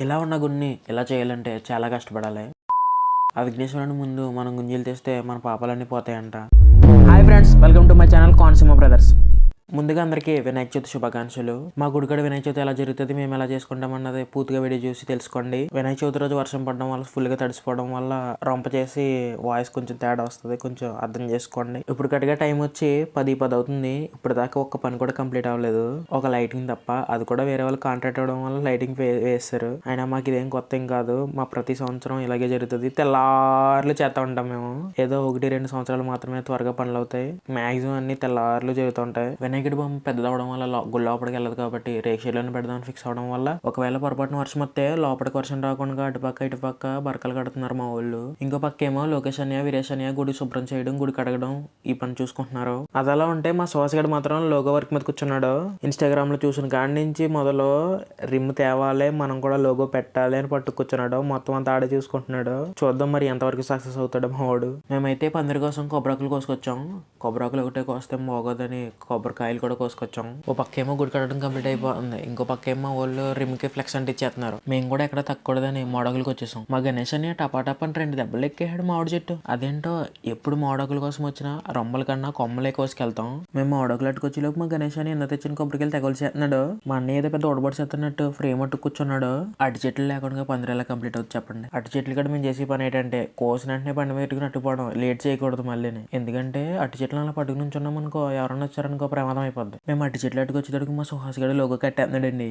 ఇలా ఉన్న గుడిని ఇలా చేయాలంటే చాలా కష్టపడాలి. ఆ విఘ్నేశ్వరుని ముందు మనం గుంజీలు తెస్తే మన పాపాలన్నీ పోతాయంట. Hi friends welcome to my channel కాన్సిమా brothers ముందుగా అందరికీ వినాయక చవితి శుభాకాంక్షలు. మా గుడికాడ వినాయక చవితి ఎలా జరుగుతుంది మేము ఎలా చేసుకుంటాం అన్నది పూర్తిగా వీడియో చూసి తెలుసుకోండి. వినాయక చవితి రోజు వర్షం పడడం వల్ల ఫుల్గా తడిసిపోవడం వల్ల రొంప చేసి వాయిస్ కొంచెం తేడా వస్తుంది కొంచెం అర్థం చేసుకోండి. ఇప్పుడు కరెక్ట్గా టైం వచ్చి పది పది అవుతుంది. ఇప్పుడు దాకా ఒక్క పని కూడా కంప్లీట్ అవ్వలేదు. ఒక లైటింగ్ తప్ప అది కూడా వేరే వాళ్ళు కాంట్రాక్ట్ అవ్వడం వల్ల లైటింగ్ వేస్తారు. అయినా మాకు ఇదేం కొత్త ఏం కాదు. మా ప్రతి సంవత్సరం ఇలాగే జరుగుతుంది. తెల్లార్లు చేస్తా ఉంటాం మేము. ఏదో ఒకటి రెండు సంవత్సరాలు మాత్రమే త్వరగా పనులు అవుతాయి మాక్సిమం అన్ని తెల్లార్లు జరుగుతుంటాయి టికెట్ బొమ్మ పెద్దదవడం వల్ల లో- లోపలికి వెళ్ళదు కాబట్టి రేక్షలోనే పెడదామని ఫిక్స్ అవడం వల్ల ఒకవేళ పొరపాటున వర్షం వస్తే లోపలికి వర్షం రాకుండా అటుపక్క ఇటుపక్క బరకలు కడుతున్నారు మా వాళ్ళు ఇంకో పక్క ఏమో లోకేష్ అన్య వీరేష్ అన్య గుడి శుభ్రం చేయడం గుడి కడగడం ఈ పని చూసుకుంటున్నారు. అదలా ఉంటే మా సుహాసిగడు మాత్రం లోగో వర్క్ మీద కూర్చున్నాడు. ఇన్స్టాగ్రామ్లో చూసిన కాడి నుంచి మొదలు రిమ్ తేవాలి మనం కూడా లోగో పెట్టాలి అని పట్టుకొచ్చున్నాడు మొత్తం అంతా ఆడే చూసుకుంటున్నాడు. చూద్దాం మరి ఎంతవరకు సక్సెస్ అవుతాడు మా వాడు. మేమైతే పందిరి కోసం కొబ్బరాకులు కోసుకొచ్చాం. కొబ్బరాకులు ఒకటే కోస్తే మోగదని కొబ్బరికాయలు కూడా కోసుకొచ్చాం. ఓ పక్క ఏమో గుడి కట్టడం కంప్లీట్ అయిపోతుంది. ఇంకో పక్క ఏమో వాళ్ళు రిమ్కి ఫ్లెక్స్ అంటే ఇచ్చేస్తున్నారు. మేము కూడా ఎక్కడ తక్కకూడదని మోడగులకు వచ్చేసాం. మా గణేష్ అని టపా అని రెండు దెబ్బలు ఎక్కేసాడు మామిడి చెట్టు. అదేంటో ఎప్పుడు మోడగుల కోసం వచ్చినా రొమ్మల కన్నా కొమ్మలే కోసుకెళ్తాం. మేము మోడగులు అట్టుకొచ్చే లోపు మా గణేష్ అని ఎన్న తెచ్చిన కొబ్బరికెళ్ళి తెగలు చేస్తున్నాడు. మా అన్నయ్య ఏదో పెద్ద ఉడబడి చేస్తున్నట్టు ఫ్రేమ్ అట్టు కూర్చున్నాడు. అటు చెట్లు లేకుండా పందిరేలా ఎలా కంప్లీట్ అవుతుంది చెప్పండి. అటు చెట్లు కూడా మేము చేసే పని ఏంటంటే కోసిన వెంటనే బండి పెట్టుకుని అట్టుకోవడం లేట్ చేయకూడదు మళ్ళీ ఎందుకంటే అటు చెట్లు అలా పట్టుకుని ఉన్నాం అనుకో ఎవరన్నా వచ్చారనుకో ప్రమాదం అయిపోద్ది. మేము అటు చెట్లు అట్టుకు వచ్చేటప్పుడు మా సుహాస్ గడు లోగో కట్టేస్తున్నాడండి.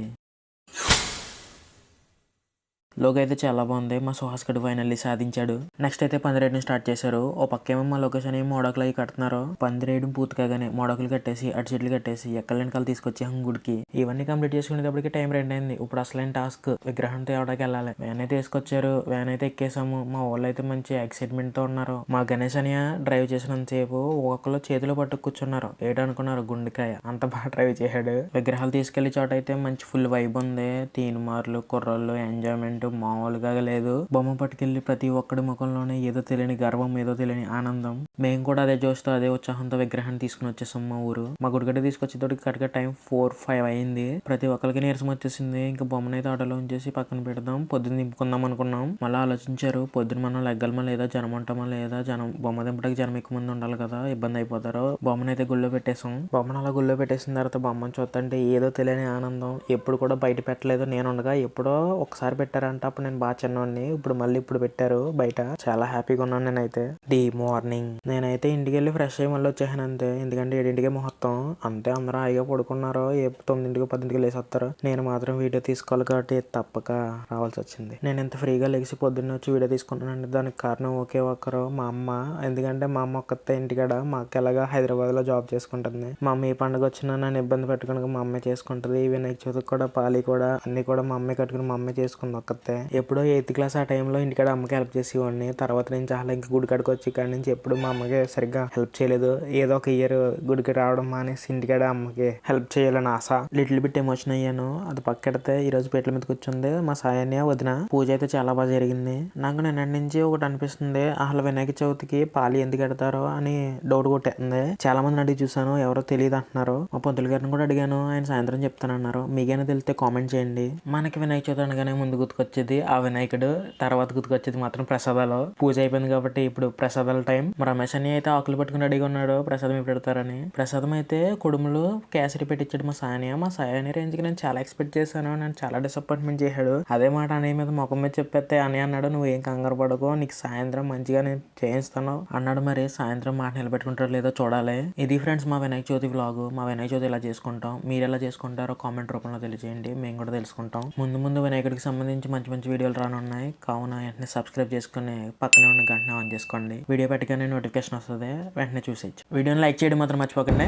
లోగో అయితే చాలా బాగుంది. మా సుహాస్ గడు ఫైనల్లీ సాధించాడు. నెక్స్ట్ అయితే పందిరేయడం స్టార్ట్ చేశారు. ఓ పక్కేమో మా లొకేషన్ ఏమో మోడకులు అవి కడుతున్నారు. పందిరేయడం పూర్తి కాగానే మోడకులు కట్టేసి అటు చెట్లు కట్టేసి ఎక్కల వెనకాల తీసుకొచ్చి గుడికి ఇవన్నీ కంప్లీట్ చేసుకునేటప్పటికి టైం రెండు అయింది ఇప్పుడు అసలైన టాస్క్ విగ్రహం తేవడానికి వెళ్ళాలి? వ్యాన్ అయితే తీసుకొచ్చారు వ్యాన్ అయితే ఎక్కేసాము మా వాళ్ళు అయితే మంచి ఎక్సైట్మెంట్తో ఉన్నారు. మా గణేష్ అనియ డ్రైవ్ చేసినంతసేపు ఒక్కొక్కరు చేతిలో పట్టు కూర్చున్నారు. ఏడనుకున్నారు గుండెకాయ. అంత బాగా డ్రైవ్ చేశాడు. విగ్రహాలు తీసుకెళ్ళి చోట అయితే మంచి ఫుల్ వైబ్ ఉంది. తీనుమార్లు కుర్రోళ్ళు ఎంజాయ్మెంట్ మామూలుగా లేదు. బొమ్మ పట్టుకెళ్ళి ప్రతి ఒక్కడి ముఖంలోనే ఏదో తెలియని గర్వం ఏదో తెలియని ఆనందం. మేము కూడా అదే చూస్తూ అదే ఉత్సాహంతో విగ్రహాన్ని తీసుకుని వచ్చేసాం మా ఊరు. మా గుడిగడ్డ తీసుకొచ్చేటోడికి కరెక్ట్గా టైం ఫోర్ ఫైవ్ అయింది. ప్రతి ఒక్కరికి నీరసం వచ్చేసింది. ఇంకా బొమ్మనైతే ఆటోలో ఉంచేసి పక్కన పెడదాం పొద్దున్న దింపుకుందాం అనుకున్నాం. మళ్ళీ ఆలోచించారు పొద్దున మనం లెగ్గలమా లేదా జనం ఉంటామా లేదా జనం బొమ్మ దింపడానికి జనం ఎక్కువ మంది ఉండాలి కదా ఇబ్బంది అయిపోతారు. బొమ్మనైతే గుళ్ళో పెట్టేసాం. బొమ్మను అలా గుళ్ళో పెట్టేసిన తర్వాత బొమ్మను చూస్తుంటే ఏదో తెలియని ఆనందం. ఎప్పుడు కూడా బయట పెట్టలేదు. నేను ఉండగా ఎప్పుడో ఒకసారి అంటే అప్పుడు నేను బాగా చిన్నవాడిని ఇప్పుడు మళ్ళీ ఇప్పుడు పెట్టారు బయట. చాలా హ్యాపీగా ఉన్నాను నేనైతే. The morning. నేనైతే ఇంటికి వెళ్ళి ఫ్రెష్ అయ్యి మళ్ళీ వచ్చేసాను అంతే. ఎందుకంటే ఏడింటికే ముహూర్తం. అంతే అందరూ హాయిగా పడుకున్నారు ఏ తొమ్మిదింటికి పదింటికి లేసేస్తారు నేను మాత్రం వీడియో తీసుకోవాలి కాబట్టి తప్పక రావాల్సి వచ్చింది. నేను ఎంత ఫ్రీగా లేచి పొద్దున్న వచ్చి వీడియో తీసుకుంటున్నాను దానికి కారణం ఒకే ఒక్కరు మా అమ్మ. ఎందుకంటే మా అమ్మ ఒక్కతే ఇంటికాడ. మా అక్క ఎలాగా హైదరాబాద్లో జాబ్ చేసుకుంటుంది. మా అమ్మ ఏ పండుగ వచ్చినా నన్ను ఇబ్బంది పెట్టుకుని మా అమ్మే చేసుకుంటది. వినాయక చవితికి కూడా పాలి కూడా అన్ని కూడా మా అమ్మే కట్టుకుని మా అమ్మే చేసుకుంది ఒక్కతే. ఎప్పుడో ఎయిత్ క్లాస్ ఆ టైంలో ఇంటికాడ అమ్మకి హెల్ప్ చేసేవాడిని. తర్వాత నుంచి చాలా ఇంక గుడి కాడికి వచ్చి ఇక్కడ నుంచి ఎప్పుడు మా అమ్మకి సరిగ్గా హెల్ప్ చేయలేదు. ఏదో ఒక ఇయర్ గుడికి రావడం మానేసి ఇంటికాడ అమ్మకి హెల్ప్ చేయాలని ఆశ. లిటిల్ బిట్ ఎమోషన్ అయ్యాను. అది పక్కెడితే ఈ రోజు పీటల మీద కూర్చుంది మా సాయన్య వదిన. పూజ అయితే చాలా బాగా జరిగింది. నాకు నిన్నటి నుంచి ఒకటి అనిపిస్తుంది అసలు వినాయక చవితికి పాలు ఎందుకు పెడతారో అని డౌట్ కొట్టేస్తుంది. చాలా మంది అడిగి చూసాను ఎవరో తెలియదు అంటున్నారు. మా పంతులు గారిని కూడా అడిగాను ఆయన సాయంత్రం చెప్తానన్నారు. మీకైనా తెలిస్తే కామెంట్ చేయండి. మనకి వినాయక చవితి అనగానే ముందు గుర్తుకొచ్చి వచ్చేది ఆ వినాయకుడు తర్వాత గుర్తుకొచ్చేది మాత్రం ప్రసాదాలు. పూజ అయిపోయింది కాబట్టి ఇప్పుడు ప్రసాదాల టైం. రమేష్ అని అయితే ఆకులు పట్టుకుని అడిగి ఉన్నాడు. ప్రసాదం ఎప్పుడు పెడతారని. ప్రసాదం అయితే కుడుములు కేసరి పెట్టించాడు మా సాయని. మా సాయని రేంజ్కి నేను చాలా ఎక్స్పెక్ట్ చేశాను. నేను చాలా డిసప్పాయింట్మెంట్ చేశాడు. అదే మాట అనే మీద ముఖం మీద చెప్పేస్తే అని అన్నాడు నువ్వు ఏం కంగారు పడకు. నీకు సాయంత్రం మంచిగా నేను చేయిస్తాను. అన్నాడు మరి. సాయంత్రం మాట నిలబెట్టుకుంటారో లేదో చూడాలి. ఇది ఫ్రెండ్స్ మా వినాయక చవితి వ్లాగ్. మా వినాయక చవితి ఇలా చేసుకుంటాం? మీరు ఎలా చేసుకుంటారో కామెంట్ రూపంలో తెలియజేయండి. మేము కూడా తెలుసుకుంటాం. ముందు ముందు వినాయకుడికి సంబంధించి మంచి మంచి మంచి వీడియోలు రానున్నాయి. కావున వెంటనే సబ్స్క్రైబ్ చేసుకుని పక్కనే ఉన్న గంటనే ఆన్ చేసుకోండి. వీడియో పెట్టగానే నోటిఫికేషన్ వస్తుంది. వెంటనే చూసేయచ్చు. వీడియోని లైక్ చేయడం మాత్రం మర్చిపోకండి.